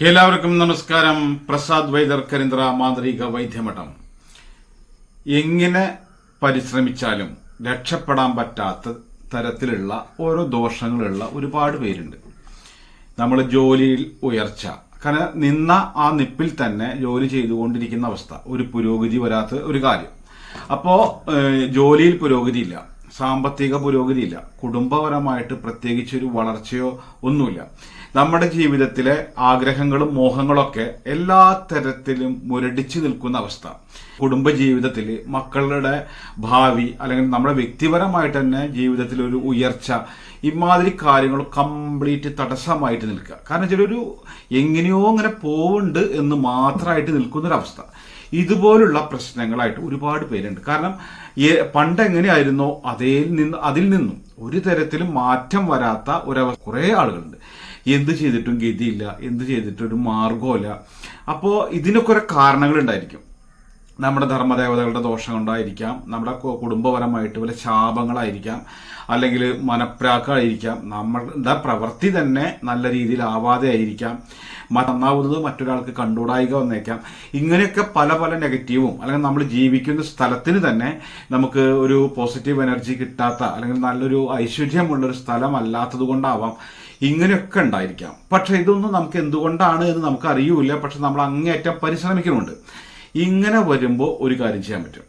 എല്ലാവർക്കും നമസ്കാരം. പ്രസാദ് വൈദർ കരിന്ദ്ര മാന്ത്രിക വൈദ്യമഠം. എങ്ങനെ പരിശ്രമിച്ചാലും രക്ഷപ്പെടാൻ പറ്റാത്ത തരത്തിലുള്ള ഓരോ ദോഷങ്ങളുള്ള ഒരുപാട് പേരുണ്ട്. നമ്മൾ ജോലിയിൽ ഉയർച്ച. കാരണം നിന്ന ആ നിപ്പിൽ തന്നെ ജോലി ചെയ്തുകൊണ്ടിരിക്കുന്ന അവസ്ഥ. ഒരു പുരോഗതി വരാത്ത ഒരു കാര്യം. അപ്പോ ഏഹ്, ജോലിയിൽ പുരോഗതിയില്ല സാമ്പത്തിക പുരോഗതിയില്ല കുടുംബപരമായിട്ട് പ്രത്യേകിച്ച് ഒരു വളർച്ചയോ ഒന്നുമില്ല. നമ്മുടെ ജീവിതത്തിലെ ആഗ്രഹങ്ങളും മോഹങ്ങളൊക്കെ എല്ലാ തരത്തിലും മുരടിച്ചു നിൽക്കുന്ന അവസ്ഥ. കുടുംബജീവിതത്തിൽ മക്കളുടെ ഭാവി അല്ലെങ്കിൽ നമ്മുടെ വ്യക്തിപരമായിട്ട് തന്നെ ജീവിതത്തിൽ ഒരു ഉയർച്ച ഇമാതിരി കാര്യങ്ങൾ കംപ്ലീറ്റ് തടസ്സമായിട്ട് നിൽക്കുക. കാരണം വെച്ചാൽ ഒരു എങ്ങനെയോ അങ്ങനെ പോവുണ്ട് എന്ന് മാത്രമായിട്ട് നിൽക്കുന്നൊരവസ്ഥ. ഇതുപോലുള്ള പ്രശ്നങ്ങളായിട്ട് ഒരുപാട് പേരുണ്ട്. കാരണം പണ്ട് എങ്ങനെയായിരുന്നോ അതേ നിന്ന് അതിൽ നിന്നും ഒരു തരത്തിലും മാറ്റം വരാത്ത ഒരവസ്ഥ കുറേ ആളുകളുണ്ട്. എന്ത് ചെയ്തിട്ടും ഗതിയില്ല എന്ത് ചെയ്തിട്ടും ഒരു മാർഗമില്ല അപ്പോൾ ഇതിനൊക്കെ ഒരു കാരണങ്ങൾ ഉണ്ടായിരിക്കും നമ്മുടെ ധർമ്മദേവതകളുടെ ദോഷം കൊണ്ടായിരിക്കാം നമ്മുടെ കുടുംബപരമായിട്ട് വല്ല ശാപങ്ങളായിരിക്കാം അല്ലെങ്കിൽ മനപ്രാക്കായിരിക്കാം. നമ്മുടെ പ്രവൃത്തി തന്നെ നല്ല രീതിയിൽ ആവാതെ ആയിരിക്കാം. നന്നാവുന്നത് മറ്റൊരാൾക്ക് കണ്ടുകൂടായിക വന്നേക്കാം. ഇങ്ങനെയൊക്കെ പല പല നെഗറ്റീവും അല്ലെങ്കിൽ നമ്മൾ ജീവിക്കുന്ന സ്ഥലത്തിന് തന്നെ നമുക്ക് ഒരു പോസിറ്റീവ് എനർജി കിട്ടാത്ത അല്ലെങ്കിൽ നല്ലൊരു ഐശ്വര്യമുള്ള ഒരു സ്ഥലമല്ലാത്തത് കൊണ്ടാവാം ഇങ്ങനെയൊക്കെ ഉണ്ടായിരിക്കാം. പക്ഷെ ഇതൊന്നും നമുക്ക് എന്തുകൊണ്ടാണ് എന്ന് നമുക്ക് അറിയൂല പക്ഷെ നമ്മൾ അങ്ങേയറ്റം പരിശ്രമിക്കുന്നുണ്ട്. ഇങ്ങനെ വരുമ്പോൾ ഒരു കാര്യം ചെയ്യാൻ പറ്റും.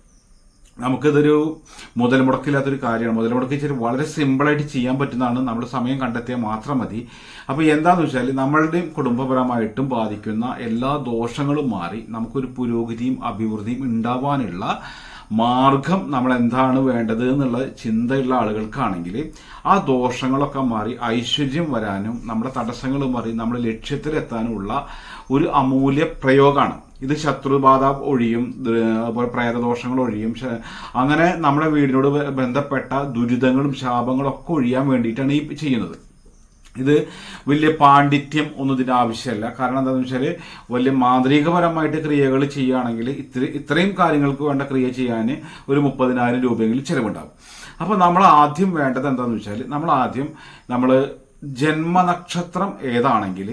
നമുക്കിതൊരു മുതൽ മുടക്കില്ലാത്തൊരു കാര്യമാണ്. മുതൽ മുടക്കി ഇച്ചിരി വളരെ സിമ്പിളായിട്ട് ചെയ്യാൻ പറ്റുന്നതാണ് നമ്മൾ സമയം കണ്ടെത്തിയാൽ മാത്രം മതി. അപ്പോൾ എന്താണെന്ന് വെച്ചാൽ നമ്മളുടെയും കുടുംബപരമായിട്ടും ബാധിക്കുന്ന എല്ലാ ദോഷങ്ങളും മാറി നമുക്കൊരു പുരോഗതിയും അഭിവൃദ്ധിയും ഉണ്ടാവാനുള്ള മാർഗം നമ്മൾ എന്താണ് വേണ്ടത് എന്നുള്ള ചിന്തയുള്ള ആളുകൾക്കാണെങ്കിൽ ആ ദോഷങ്ങളൊക്കെ മാറി ഐശ്വര്യം വരാനും നമ്മുടെ തടസ്സങ്ങൾ മാറി നമ്മുടെ ലക്ഷ്യത്തിലെത്താനുമുള്ള ഒരു അമൂല്യ പ്രയോഗമാണ് ഇത് ശത്രുബാധ ഒഴിയും അതുപോലെ പ്രേതദോഷങ്ങൾ ഒഴിയും അങ്ങനെ നമ്മുടെ വീടിനോട് ബന്ധപ്പെട്ട ദുരിതങ്ങളും ശാപങ്ങളും ഒക്കെ ഒഴിയാൻ വേണ്ടിയിട്ടാണ് ഈ ചെയ്യുന്നത്. ഇത് വലിയ പാണ്ഡിത്യം ഒന്നും ഇതിന് ആവശ്യമല്ല. കാരണം എന്താണെന്ന് വെച്ചാൽ വലിയ മാന്ത്രികപരമായിട്ട് ക്രിയകൾ ചെയ്യുകയാണെങ്കിൽ ഇത്ര ഇത്രയും കാര്യങ്ങൾക്ക് വേണ്ട ക്രിയ ചെയ്യാൻ ഒരു മുപ്പതിനായിരം രൂപയെങ്കിലും ചിലവുണ്ടാകും. അപ്പോൾ നമ്മൾ ആദ്യം വേണ്ടത് എന്താണെന്ന് വെച്ചാൽ നമ്മൾ ആദ്യം നമ്മൾ ജന്മനക്ഷത്രം ഏതാണെങ്കിൽ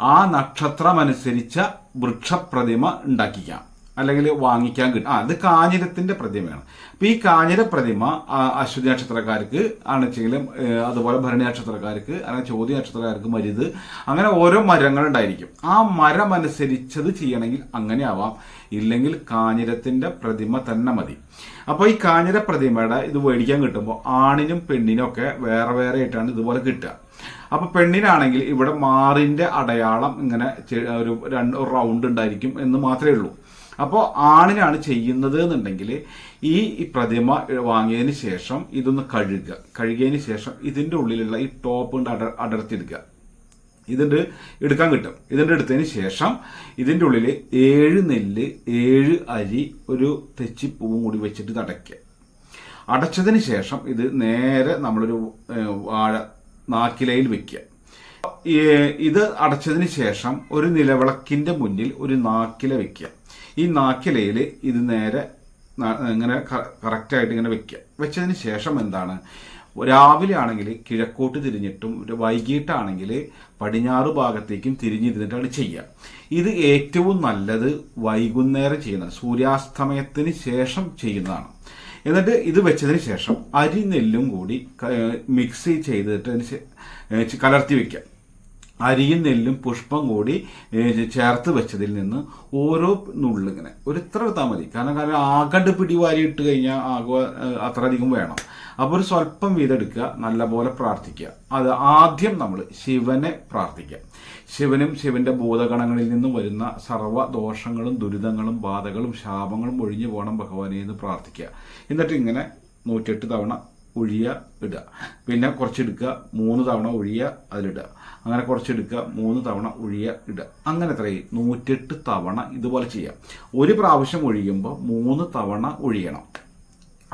ആ നക്ഷത്രമനുസരിച്ച വൃക്ഷപ്രതിമ ഉണ്ടാക്കിക്കാം. അല്ലെങ്കിൽ വാങ്ങിക്കാൻ കിട്ടും. ആ അത് കാഞ്ഞിരത്തിന്റെ പ്രതിമയാണ്. അപ്പൊ ഈ കാഞ്ഞിര പ്രതിമ അശ്വതി നക്ഷത്രക്കാർക്ക് ആണെച്ചെങ്കിലും അതുപോലെ ഭരണി നക്ഷത്രക്കാർക്ക് അല്ലെങ്കിൽ ചോദ്യ നക്ഷത്രക്കാർക്ക് മരുത് അങ്ങനെ ഓരോ മരങ്ങൾ ഉണ്ടായിരിക്കും. ആ മരം അനുസരിച്ചത് ചെയ്യണമെങ്കിൽ അങ്ങനെ ആവാം ഇല്ലെങ്കിൽ കാഞ്ഞിരത്തിന്റെ പ്രതിമ തന്നെ മതി. അപ്പോൾ ഈ കാഞ്ഞിര പ്രതിമയുടെ ഇത് മേടിക്കാൻ കിട്ടുമ്പോൾ ആണിനും പെണ്ണിനും ഒക്കെ വേറെ വേറെ ആയിട്ടാണ് ഇതുപോലെ കിട്ടുക. അപ്പൊ പെണ്ണിനാണെങ്കിൽ ഇവിടെ മാറിന്റെ അടയാളം ഇങ്ങനെ ഒരു രണ്ട് റൗണ്ട് ഉണ്ടായിരിക്കും എന്ന് മാത്രമേ ഉള്ളൂ. അപ്പോൾ ആണിനാണ് ചെയ്യുന്നത് എന്നുണ്ടെങ്കിൽ ഈ പ്രതിമ വാങ്ങിയതിന് ശേഷം ഇതൊന്ന് കഴുകുക. കഴുകിയതിന് ശേഷം ഇതിന്റെ ഉള്ളിലുള്ള ഈ ടോപ്പ് കൊണ്ട് അട അടർത്തിയെടുക്കുക. ഇതിന്റെ എടുക്കാൻ കിട്ടും. ഇതിന്റെ എടുത്തതിന് ശേഷം ഇതിന്റെ ഉള്ളിൽ ഏഴ് നെല്ല് ഏഴ് അരി ഒരു തെച്ചിപ്പൂവും കൂടി വെച്ചിട്ട് അടയ്ക്കുക. അടച്ചതിന് ശേഷം ഇത് നേരെ നമ്മളൊരു വാഴ നാക്കിലയിൽ വെക്കുക. ഇത് അടച്ചതിന് ശേഷം ഒരു നിലവിളക്കിന്റെ മുന്നിൽ ഒരു നാക്കില വെക്കുക. ഈ നാക്കിലയിൽ ഇത് നേരെ ഇങ്ങനെ കറക്റ്റായിട്ട് ഇങ്ങനെ വെക്കുക വെച്ചതിന് ശേഷം എന്താണ്? രാവിലെ ആണെങ്കിൽ കിഴക്കോട്ട് തിരിഞ്ഞിട്ടും വൈകിട്ടാണെങ്കിൽ പടിഞ്ഞാറ് ഭാഗത്തേക്കും തിരിഞ്ഞിരുന്നിട്ടാണ് ചെയ്യുക. ഇത് ഏറ്റവും നല്ലത് വൈകുന്നേരം ചെയ്യുന്ന സൂര്യാസ്തമയത്തിന് ശേഷം ചെയ്യുന്നതാണ്. എന്നിട്ട് ഇത് വെച്ചതിന് ശേഷം അരി നെല്ലും കൂടി മിക്സ് ചെയ്തിട്ട് കലർത്തി വെക്കുക അരിയും നെല്ലും പുഷ്പം കൂടി ചേർത്ത് വെച്ചതിൽ നിന്ന് ഓരോ നുള്ളിങ്ങനെ ഒരു ഇത്ര എടുത്താൽ മതി. കാരണം കാരണം ആകണ്ട് പിടിവാരി ഇട്ട് കഴിഞ്ഞാൽ ആകുക അത്രയധികം വേണം. അപ്പോൾ ഒരു സ്വല്പം വീതെടുക്കുക നല്ലപോലെ പ്രാർത്ഥിക്കുക. അത് ആദ്യം നമ്മൾ ശിവനെ പ്രാർത്ഥിക്കുക. ശിവനും ശിവന്റെ ഭൂതഗണങ്ങളിൽ നിന്നും വരുന്ന സർവ ദോഷങ്ങളും ദുരിതങ്ങളും ബാധകളും ശാപങ്ങളും ഒഴിഞ്ഞു പോകണം ഭഗവാനെ എന്ന് പ്രാർത്ഥിക്കുക. എന്നിട്ട് ഇങ്ങനെ നൂറ്റെട്ട് തവണ ഒഴിയ ഇടുക. പിന്നെ കുറച്ചെടുക്കുക മൂന്ന് തവണ ഒഴിയ അതിലിടുക. അങ്ങനെ കുറച്ചെടുക്കുക മൂന്ന് തവണ ഒഴിയ ഇടുക. അങ്ങനെ എത്രയും നൂറ്റെട്ട് തവണ ഇതുപോലെ ചെയ്യാം. ഒരു പ്രാവശ്യം ഒഴിയുമ്പോൾ മൂന്ന് തവണ ഒഴിയണം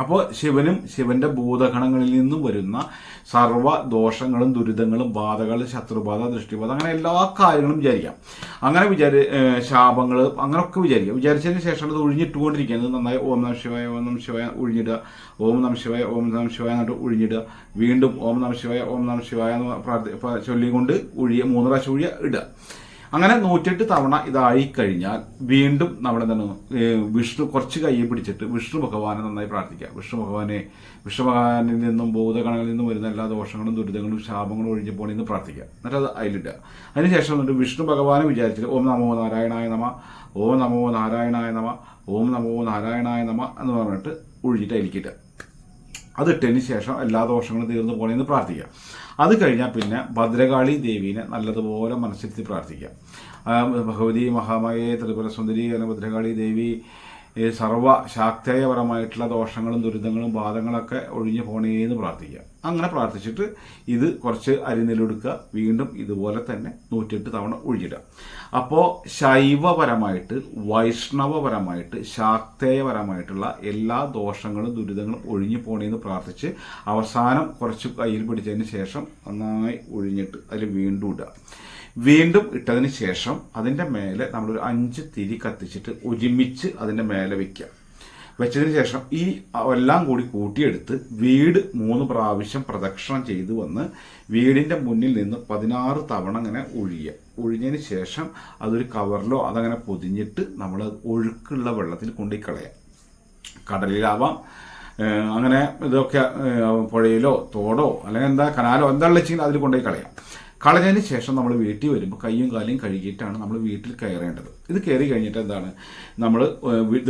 അപ്പോൾ ശിവനും ശിവന്റെ ഭൂതഗണങ്ങളിൽ നിന്നും വരുന്ന സർവ ദോഷങ്ങളും ദുരിതങ്ങളും ബാധകൾ ശത്രുബാധ ദൃഷ്ടിബാധ അങ്ങനെ എല്ലാ കാര്യങ്ങളും വിചാരിക്കാം. അങ്ങനെ വിചാരി ശാപങ്ങൾ അങ്ങനെയൊക്കെ വിചാരിക്കാം. വിചാരിച്ചതിന് ശേഷം അത് ഒഴിഞ്ഞിട്ടുകൊണ്ടിരിക്കുന്നത്. നന്നായി ഓം നമ ശിവായ ഓം നമ ശിവായ ഒഴിഞ്ഞിടുക. ഓം നമ ശിവായ ഓം നമ ശിവായ എന്നിട്ട് ഒഴിഞ്ഞിടുക. വീണ്ടും ഓം നമ ശിവായ ഓം നമ ശിവായ എന്ന് പ്രാർത്ഥി ചൊല്ലിക്കൊണ്ട് ഒഴിയ മൂന്ന് പ്രാവശ്യം ഒഴിയ ഇടുക. അങ്ങനെ നൂറ്റെട്ട് തവണ ഇതായി കഴിഞ്ഞാൽ വീണ്ടും നമ്മൾ എന്താണ് വിഷ്ണു കുറച്ച് കയ്യെ പിടിച്ചിട്ട് വിഷ്ണു ഭഗവാനെ നന്നായി പ്രാർത്ഥിക്കുക. വിഷ്ണു ഭഗവാനെ വിഷ്ണു ഭഗവാനിൽ നിന്നും ഭൂതഗണങ്ങളിൽ നിന്നും വരുന്ന എല്ലാ ദോഷങ്ങളും ദുരിതങ്ങളും ശാപങ്ങളും ഒഴിഞ്ഞു പോകണമെന്ന് പ്രാർത്ഥിക്കുക. എന്നിട്ട് അത് അതിലിടുക. അതിനുശേഷം എന്നിട്ട് വിഷ്ണു ഭഗവാനെ വിചാരിച്ചിട്ട് ഓം നമോ നാരായണായ നമ ഓം നമോ നാരായണായ നമ ഓം നമോ നാരായണായ നമ എന്ന് പറഞ്ഞിട്ട് ഒഴിഞ്ഞിട്ട് അതിലേക്കിട്ടുക അതിട്ടതിന് ശേഷം എല്ലാ ദോഷങ്ങളും തീർന്നു പോകണമെന്ന് പ്രാർത്ഥിക്കുക. അത് കഴിഞ്ഞാൽ പിന്നെ ഭദ്രകാളി ദേവീനെ നല്ലതുപോലെ മനസ്സിരുത്തി പ്രാർത്ഥിക്കാം. ഭഗവതി മഹാമായെ ത്രിപുര സുന്ദരി അല്ലെങ്കിൽ ഭദ്രകാളി ദേവി ഈ സർവ ശാക്തേയപരമായിട്ടുള്ള ദോഷങ്ങളും ദുരിതങ്ങളും ബാധങ്ങളൊക്കെ ഒഴിഞ്ഞു പോണേന്ന് പ്രാർത്ഥിക്കുക അങ്ങനെ പ്രാർത്ഥിച്ചിട്ട് ഇത് കുറച്ച് അരിനെല്ലെടുക്കുക വീണ്ടും ഇതുപോലെ തന്നെ നൂറ്റെട്ട് തവണ ഒഴിച്ചിടുക അപ്പോൾ ശൈവപരമായിട്ട് വൈഷ്ണവപരമായിട്ട് ശാക്തേയപരമായിട്ടുള്ള എല്ലാ ദോഷങ്ങളും ദുരിതങ്ങളും ഒഴിഞ്ഞു പോണേന്ന് പ്രാർത്ഥിച്ച് അവസാനം കുറച്ച് കയ്യിൽ പിടിച്ചതിന് ശേഷം നന്നായി ഒഴിഞ്ഞിട്ട് അതിൽ വീണ്ടും ഇടുക. വീണ്ടും ഇട്ടതിന് ശേഷം അതിന്റെ മേലെ നമ്മളൊരു അഞ്ച് തിരി കത്തിച്ചിട്ട് ഒരുമിച്ച് അതിന്റെ മേലെ വെക്കുക. വെച്ചതിന് ശേഷം ഈ എല്ലാം കൂടി കൂട്ടിയെടുത്ത് വീട് മൂന്ന് പ്രാവശ്യം പ്രദക്ഷിണം ചെയ്തു വന്ന് വീടിന്റെ മുന്നിൽ നിന്ന് പതിനാറ് തവണ അങ്ങനെ ഒഴിയുക ഒഴിഞ്ഞതിന് ശേഷം അതൊരു കവറിലോ അതങ്ങനെ പൊതിഞ്ഞിട്ട് നമ്മൾ ഒഴുക്കുള്ള വെള്ളത്തിൽ കൊണ്ടുപോയി കളയാം കടലിലാവാം അങ്ങനെ ഇതൊക്കെ പുഴയിലോ തോടോ അല്ലെങ്കിൽ എന്താ കനാലോ എന്താണെന്ന് വെച്ചെങ്കിൽ അതിൽ കൊണ്ടുപോയി കളയാം. കളഞ്ഞതിന് ശേഷം നമ്മൾ വീട്ടിൽ വരുമ്പോൾ കയ്യും കാലും കഴുകിയിട്ടാണ് നമ്മൾ വീട്ടിൽ കയറേണ്ടത്. ഇത് കയറി കഴിഞ്ഞിട്ട് എന്താണ്? നമ്മൾ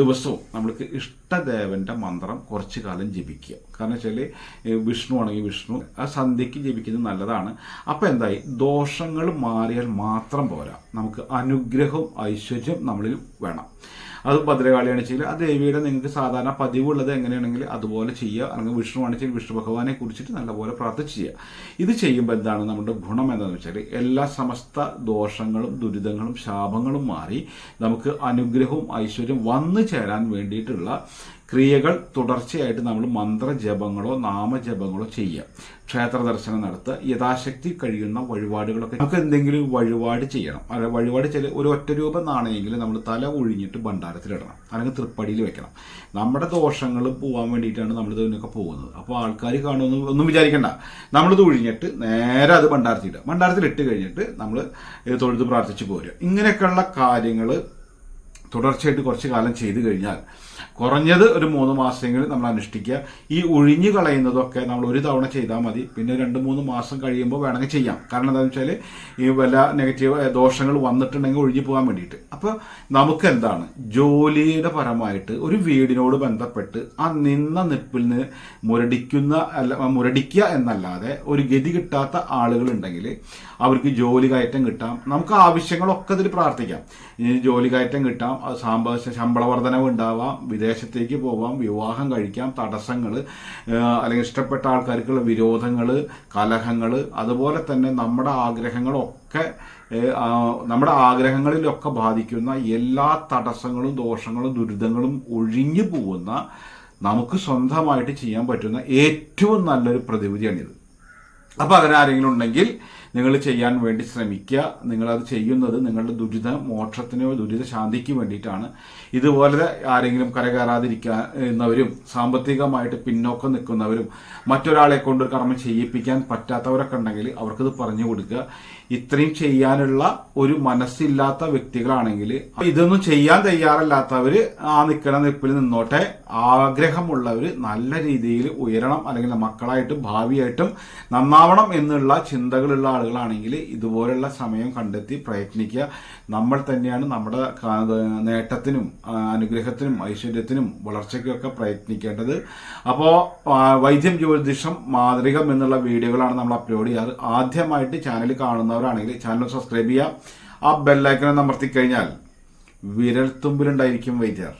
ദിവസവും നമ്മൾക്ക് ഇഷ്ടദേവന്റെ മന്ത്രം കുറച്ച് കാലം ജപിക്കുക. കാരണം വെച്ചാൽ വിഷ്ണു ആണെങ്കിൽ വിഷ്ണു ആ സന്ധ്യയ്ക്ക് ജപിക്കുന്നത് നല്ലതാണ്. അപ്പം എന്തായി? ദോഷങ്ങൾ മാറിയാൽ മാത്രം പോരാ. നമുക്ക് അനുഗ്രഹവും ഐശ്വര്യം നമ്മളിൽ വേണം. അത് ഭദ്രകാളിയാണ് ചെയ്യുക ആ ദേവിയുടെ നിങ്ങൾക്ക് സാധാരണ പതിവുള്ളത് എങ്ങനെയാണെങ്കിൽ അതുപോലെ ചെയ്യുക. അല്ലെങ്കിൽ വിഷ്ണുവാണ് ആണെങ്കിൽ വിഷ്ണു ഭഗവാനെ കുറിച്ചിട്ട് നല്ലപോലെ പ്രാർത്ഥിച്ച് ചെയ്യുക. ഇത് ചെയ്യുമ്പോൾ എന്താണ് നമ്മുടെ ഗുണം എന്താണെന്ന് വെച്ചാൽ എല്ലാ സമസ്ത ദോഷങ്ങളും ദുരിതങ്ങളും ശാപങ്ങളും മാറി നമുക്ക് അനുഗ്രഹവും ഐശ്വര്യം വന്നു ചേരാൻ വേണ്ടിയിട്ടുള്ള ക്രിയകൾ തുടർച്ചയായിട്ട് നമ്മൾ മന്ത്രജപങ്ങളോ നാമജപങ്ങളോ ചെയ്യുക. ക്ഷേത്ര ദർശനം നടത്തുക യഥാശക്തി കഴിയുന്ന വഴിപാടുകളൊക്കെ നമുക്ക് എന്തെങ്കിലും വഴിപാട് ചെയ്യണം. അല്ല വഴിപാട് ചില ഒരു ഒറ്റ രൂപ നാണയെങ്കിലും നമ്മൾ തല ഒഴിഞ്ഞിട്ട് ഭണ്ഡാരത്തിലിടണം. അല്ലെങ്കിൽ തൃപ്പടിയിൽ വെക്കണം. നമ്മുടെ ദോഷങ്ങൾ പോകാൻ വേണ്ടിയിട്ടാണ് നമ്മൾ ഇതിനൊക്കെ പോകുന്നത്. അപ്പോൾ ആൾക്കാർ കാണുമെന്ന് ഒന്നും വിചാരിക്കണ്ട. നമ്മളിത് ഒഴിഞ്ഞിട്ട് നേരെ അത് ഭണ്ഡാരത്തിലിടുക. ഭണ്ഡാരത്തിലിട്ട് കഴിഞ്ഞിട്ട് നമ്മൾ തൊഴുത് പ്രാർത്ഥിച്ച് പോരുക. ഇങ്ങനെയൊക്കെയുള്ള കാര്യങ്ങൾ തുടർച്ചയായിട്ട് കുറച്ച് കാലം ചെയ്തു കഴിഞ്ഞാൽ കുറഞ്ഞത് ഒരു മൂന്ന് മാസമെങ്കിലും നമ്മൾ അനുഷ്ഠിക്കുക. ഈ ഒഴിഞ്ഞു കളയുന്നതൊക്കെ നമ്മൾ ഒരു തവണ ചെയ്താൽ മതി. പിന്നെ രണ്ട് മൂന്ന് മാസം കഴിയുമ്പോൾ വേണമെങ്കിൽ ചെയ്യാം. കാരണം എന്താണെന്ന് വെച്ചാൽ ഈ വല്ല നെഗറ്റീവ് ദോഷങ്ങൾ വന്നിട്ടുണ്ടെങ്കിൽ ഒഴിഞ്ഞു പോകാൻ വേണ്ടിയിട്ട്. അപ്പോൾ നമുക്ക് എന്താണ്? ജോലിയുടെ പരമായിട്ട് ഒരു വീടിനോട് ബന്ധപ്പെട്ട് ആ നിന്ന നിപ്പിൽ നിന്ന് മുരടിക്കുന്ന അല്ല മുരടിക്കുക എന്നല്ലാതെ ഒരു ഗതി കിട്ടാത്ത ആളുകൾ ഉണ്ടെങ്കിൽ അവർക്ക് ജോലി കയറ്റം കിട്ടാം. നമുക്ക് ആവശ്യങ്ങളൊക്കെ ഇതിൽ പ്രാർത്ഥിക്കാം. ഇനി ജോലി കയറ്റം കിട്ടാം സാമ്പ ശമ്പള വർധനവ് ഉണ്ടാവാം വിദേശത്തേക്ക് പോവാം വിവാഹം കഴിക്കാം തടസ്സങ്ങൾ അല്ലെങ്കിൽ ഇഷ്ടപ്പെട്ട ആൾക്കാർക്കുള്ള വിരോധങ്ങൾ കലഹങ്ങൾ അതുപോലെ തന്നെ നമ്മുടെ ആഗ്രഹങ്ങളൊക്കെ നമ്മുടെ ആഗ്രഹങ്ങളിലൊക്കെ ബാധിക്കുന്ന എല്ലാ തടസ്സങ്ങളും ദോഷങ്ങളും ദുരിതങ്ങളും ഒഴിഞ്ഞു പോകുന്ന നമുക്ക് സ്വന്തമായിട്ട് ചെയ്യാൻ പറ്റുന്ന ഏറ്റവും നല്ലൊരു പ്രതിവിധിയാണിത്. അപ്പോൾ അതിനാരെങ്കിലും ഉണ്ടെങ്കിൽ നിങ്ങൾ ചെയ്യാൻ വേണ്ടി ശ്രമിക്കുക. നിങ്ങളത് ചെയ്യുന്നത് നിങ്ങളുടെ ദുരിത മോക്ഷത്തിനോ ദുരിത ശാന്തിക്ക് വേണ്ടിയിട്ടാണ്. ഇതുപോലെ ആരെങ്കിലും കരകയറാതിരിക്കുന്നവരും സാമ്പത്തികമായിട്ട് പിന്നോക്കം നിൽക്കുന്നവരും മറ്റൊരാളെ കൊണ്ട് കർമ്മം ചെയ്യിപ്പിക്കാൻ പറ്റാത്തവരൊക്കെ ഉണ്ടെങ്കിൽ അവർക്കത് പറഞ്ഞു കൊടുക്കുക. ഇത്രയും ചെയ്യാനുള്ള ഒരു മനസ്സില്ലാത്ത വ്യക്തികളാണെങ്കിൽ ഇതൊന്നും ചെയ്യാൻ തയ്യാറല്ലാത്തവർ ആ നിൽക്കുന്ന നിപ്പിൽ നിന്നോട്ടെ ആഗ്രഹമുള്ളവർ നല്ല രീതിയിൽ ഉയരണം അല്ലെങ്കിൽ മക്കളായിട്ടും ഭാവിയായിട്ടും നന്നാവണം എന്നുള്ള ചിന്തകളുള്ള ആളുകളാണെങ്കിൽ ഇതുപോലുള്ള സമയം കണ്ടെത്തി പ്രയത്നിക്കുക. നമ്മൾ തന്നെയാണ് നമ്മുടെ നേട്ടത്തിനും അനുഗ്രഹത്തിനും ഐശ്വര്യത്തിനും വളർച്ചയ്ക്കൊക്കെ പ്രയത്നിക്കേണ്ടത്. അപ്പോൾ വൈദ്യം ജ്യോതിഷം മാതൃകം എന്നുള്ള വീഡിയോകളാണ് നമ്മൾ അപ്ലോഡ് ചെയ്യാറ് ആദ്യമായിട്ട് ചാനൽ കാണുന്നവരാണെങ്കിൽ ചാനൽ സബ്സ്ക്രൈബ് ചെയ്യുക. ആ ബെല്ലൈക്കൺ അമർത്തി കഴിഞ്ഞാൽ വിരൽത്തുമ്പിലുണ്ടായിരിക്കും വൈദ്യർ.